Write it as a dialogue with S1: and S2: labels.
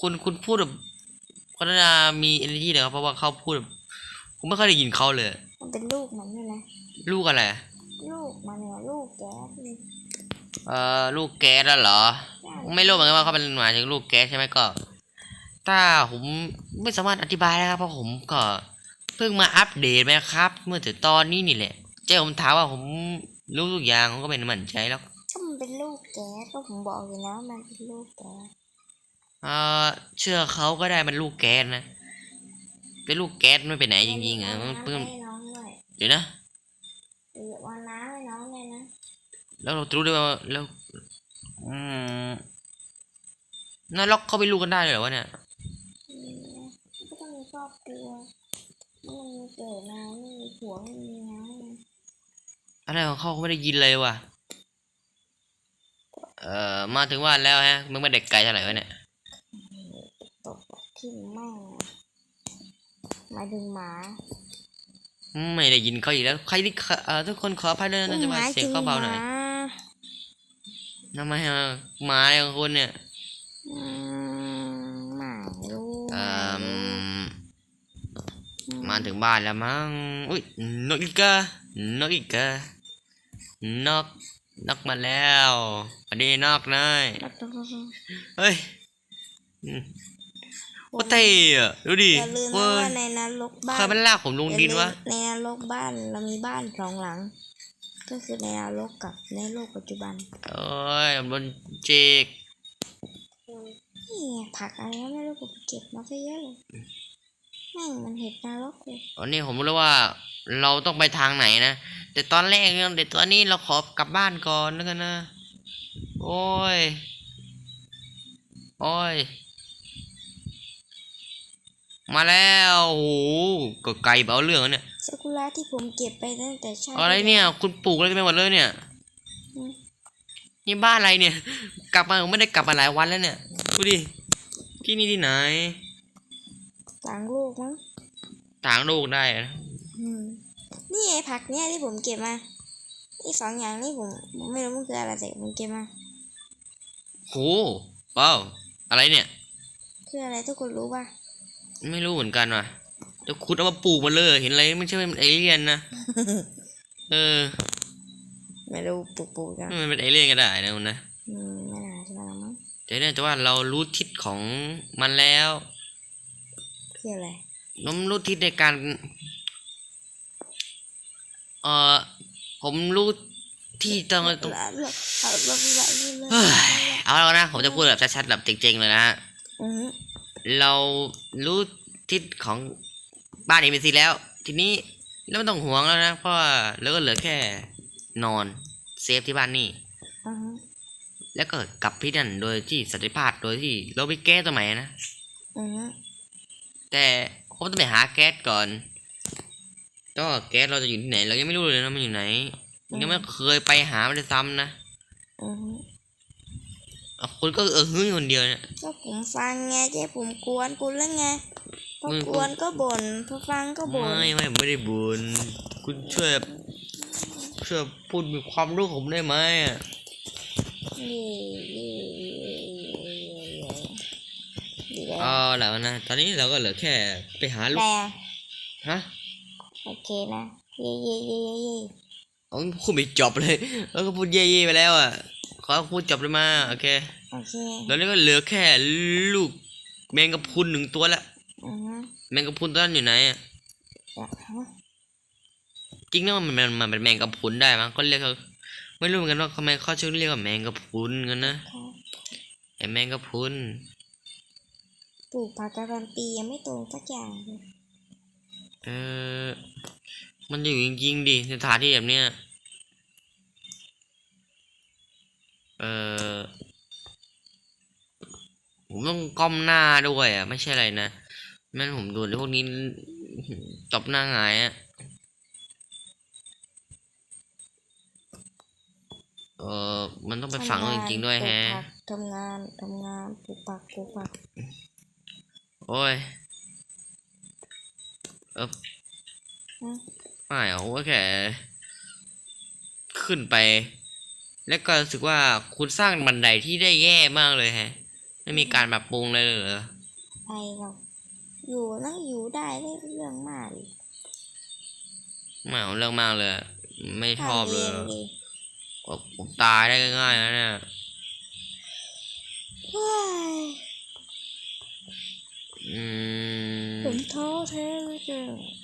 S1: คุณคุณพูดแบบเขาน่าจะมี energy เลยครับเพราะว่าเขาพูดแบบผมไม่เคยได้ยินเขาเลย
S2: มันเป็นลูกมันด้วยนะ
S1: ลูกอะไร
S2: ลูกมันเนี่ยลูกแก๊สนี่
S1: เอ่อลูกแก๊สแล้วเหรอไม่รู้เหมือนกันว่าเขาเป็นหมายถึงลูกแก๊สใช่ไหมก็ ถ้าผมไม่สามารถอธิบายได้ครับเพราะผมก็เพิ่งมาอัปเดตไหมครับ เมื่อถึงตอนนี้นี่แหละเจ้าผมถามว่าผมรู้ทุกอย่างผมก็เป็นมั่นใจแล้ว
S2: ถ้ามันเป็นลูกแก๊สก็ผมบอกอยู่แล้วมันเป็นลูกแก๊ส
S1: เอ่อเชื่อเขาก็ได้มันลูกแก๊สนะเป็นลูกแก๊สไม่ไปไหนจริงๆอะมันเพิ่ง
S2: ให้น้องด้วย
S1: เดี๋ยวนะ
S2: เดี๋ยววันน้ำให้น้องเลยนะ
S1: แล้วเราจะรู้ได้ว่าแล้วอืมนรกเขาไปลูกกันได้เลยเหรอวะเนี่ย
S2: อืมก็ต้องมีครอบครัวไม่มีเกิดมาไม่มีผัวไม่มีน้าไง
S1: อะไรของเขาเขาไม่ได้ยินเลยว่ะเอ่อมาถึงว่านแล้วฮะมึงไม่เด็กไกลเท่าไหร่วะเนี่ย
S2: ต กที่แม่งหมายถึงหมา
S1: ไม่ได้ยินเขาอีกแล้ว ใครที่เอ่อทุกคนขออภัยด้วยนะจะมาเสียงเขาเบาหน่อย
S2: ม
S1: ทำไมฮะหมาอะไรของคุณเนี่ย
S2: อืมหมาลูก
S1: เอ่อมาถึงบ้านแล้วมั้ง อุ้ยนกอีกานกอีกานกนกมาแล้วสวัสดีนกนายเฮ้ยอืม โคตรเท่อะดูดิ
S2: อย่าลืมนะ
S1: เว้ย
S2: ว่าในนรกบ้า
S1: ใคร
S2: น
S1: มันลากผมลงดินวะ
S2: ในนรกบ้านเรามีบ้านสองหลัง ก็คือในนรกกับในโลกปัจจุบัน
S1: โอ้ยผมโดนจิก
S2: นี่ไงผักอะไรก็ไม่รู้ผมเก็บมาซะเยอะเลยแม่งมันเห็ดนรกเลย
S1: ตอนนี้ผมรู้แล้วว่าเราต้องไปทางไหนนะ แต่ตอนแรกเนี่ยเดี๋ยวตอนนี้เราขอกลับบ้านก่อนแล้วกันนะ โอ้ย โอ้ย มาแล้วโอ้โหก็ไกลเบาเรื่องแล้วเนี่ย
S2: ซากุระที่ผมเก็บไปตั้งแต่ชาติ
S1: อะไรเนี่ย คุณปลูกอะไรไปหมดเลยเนี่ย
S2: อืม
S1: นี่บ้านอะไรเนี่ย กลับมาผมไม่ได้กลับมาหลายวันแล้วเนี่ย ดูดิ ที่นี่ที่ไหน
S2: ต่างลูกมั้ง
S1: ต่างโลกได้นะ
S2: อืมนี่ไอ้ผักเนี่ยที่ผมเก็บมานี่สองอย่างนี่ผมผมไม่รู้มันคืออะไรแต่ผมเก็บมา
S1: โหว้าว อะไรเนี่ย
S2: คืออะไรทุกคนรู้ป่ะ
S1: ไม่รู้เหมือนกันว่ะเดี๋ยวคุณเอามาปลูกมาเลย เห็นอะไรไม่ใช่เป็นเอเลี่ยนนะ เออ
S2: ไม่รู้ปลูกปลูกกัน
S1: มันเป็นเอเลี่ยนก็ได้นะคุณนะ
S2: อืมไม่น่าใช่หรอกมั้ง
S1: แต่เนี่ยแต่ว่าเรารู้ทิศของมันแล้ว
S2: คืออะไร
S1: น้มรู้ทิศในการ เออผมรู้ที่ตรงตรง
S2: ละละละละละละ
S1: เฮ้ยเอาแล้วนะ ผมจะพูดแบบชัดๆแบบจริงๆเลยนะฮะ
S2: อืม
S1: เรารู้ทิศของบ้านเอ c ซีแล้ว ทีนี้เราไม่ต้องห่วงแล้วนะเพราะว่าเราก็เหลือแค่นอนเซฟที่บ้านนี่
S2: อืม
S1: แล้วก็กลับที่นั่นโดยที่สันติภาพโดยที่เราไปแก้ตัวใหม่นะ
S2: อืม
S1: แต่ผมต้องไปหาแก๊สก่อนก็แก๊สเราจะอยู่ที่ไหน เรายังไม่รู้เลยนะมันอยู่ไหนยังไม่เคยไปหามันเลยซ้ำนะ
S2: อืม
S1: อะ คุณก็เออฮึ่งคนเดียวเนี่ย
S2: ก็ผมฟังไงเจ๊ผมกวนคุณแล้วไงพอ
S1: มึง
S2: กวนก็บ่นพอฟังก็บ่น
S1: ไม่ไม่ผมไม่ได้บุญคุณช่วยช่วยพูดมีความรู้ผมได้ไหมอะ
S2: เย่เย่เย่เย่
S1: เอาแหละนะตอนนี้เราก็เหลือแค่ไปหาลูก
S2: แต่
S1: ฮะ
S2: โอเคนะเย่เย่เย่เย่เย่
S1: เอาพูดไม่จบเลย แล้วก็พูดเย่ๆไปแล้วอะ ขอพูดจบเลยมาโอเค
S2: โอเค
S1: แล้วนี่ก็เหลือแค่ลูกแมงกะพรุนหนึ่งตัวละ
S2: อือฮึ
S1: แมงกะพรุนตัวนั้นอยู่ไหนอะ
S2: อะฮะ
S1: จริงนะมันมันมันเป็นแมงกะพรุนได้มั้งก็เรียกเขาไม่รู้เหมือนกันว่าทำไมเขาชื่อเรียกว่าแมงกะพรุนกันนะ
S2: ค่ะ
S1: ไอแมงกะพรุน
S2: ปลูกผักการันปียังไม่โตสักอย่างเลย
S1: เออมันอยู่จริงๆดิสถานที่แบบเนี้ยเออ ผมต้องก้มหน้าด้วยอะ ไม่ใช่อะไรนะแม่นผมดูแล้วพวกนี้ตบหน้าหงายอะเออมันต้องไปฝังจริงๆด้วยแฮะ
S2: ทำงานทำงานปลูกผักปลูกผัก
S1: โอ้ย เออ
S2: อืม
S1: ไม่เอาว่าแค่ขึ้นไป แล้วก็รู้สึกว่าคุณสร้างบันไดที่ได้แย่มากเลยแฮะ ไม่มีการปรับปรุงเลยเหรอ
S2: ไปเราอยู่นั่งอยู่ได้ได้เรื่องมากเลย
S1: ไม่เอาเรื่องมากเลย ไม่ชอบเลย
S2: ทำงดิ
S1: ผมตายได้ง่ายๆนะเนี่ย
S2: เฮ้ย
S1: อืม
S2: ผมท้อแท้เหลยเกิน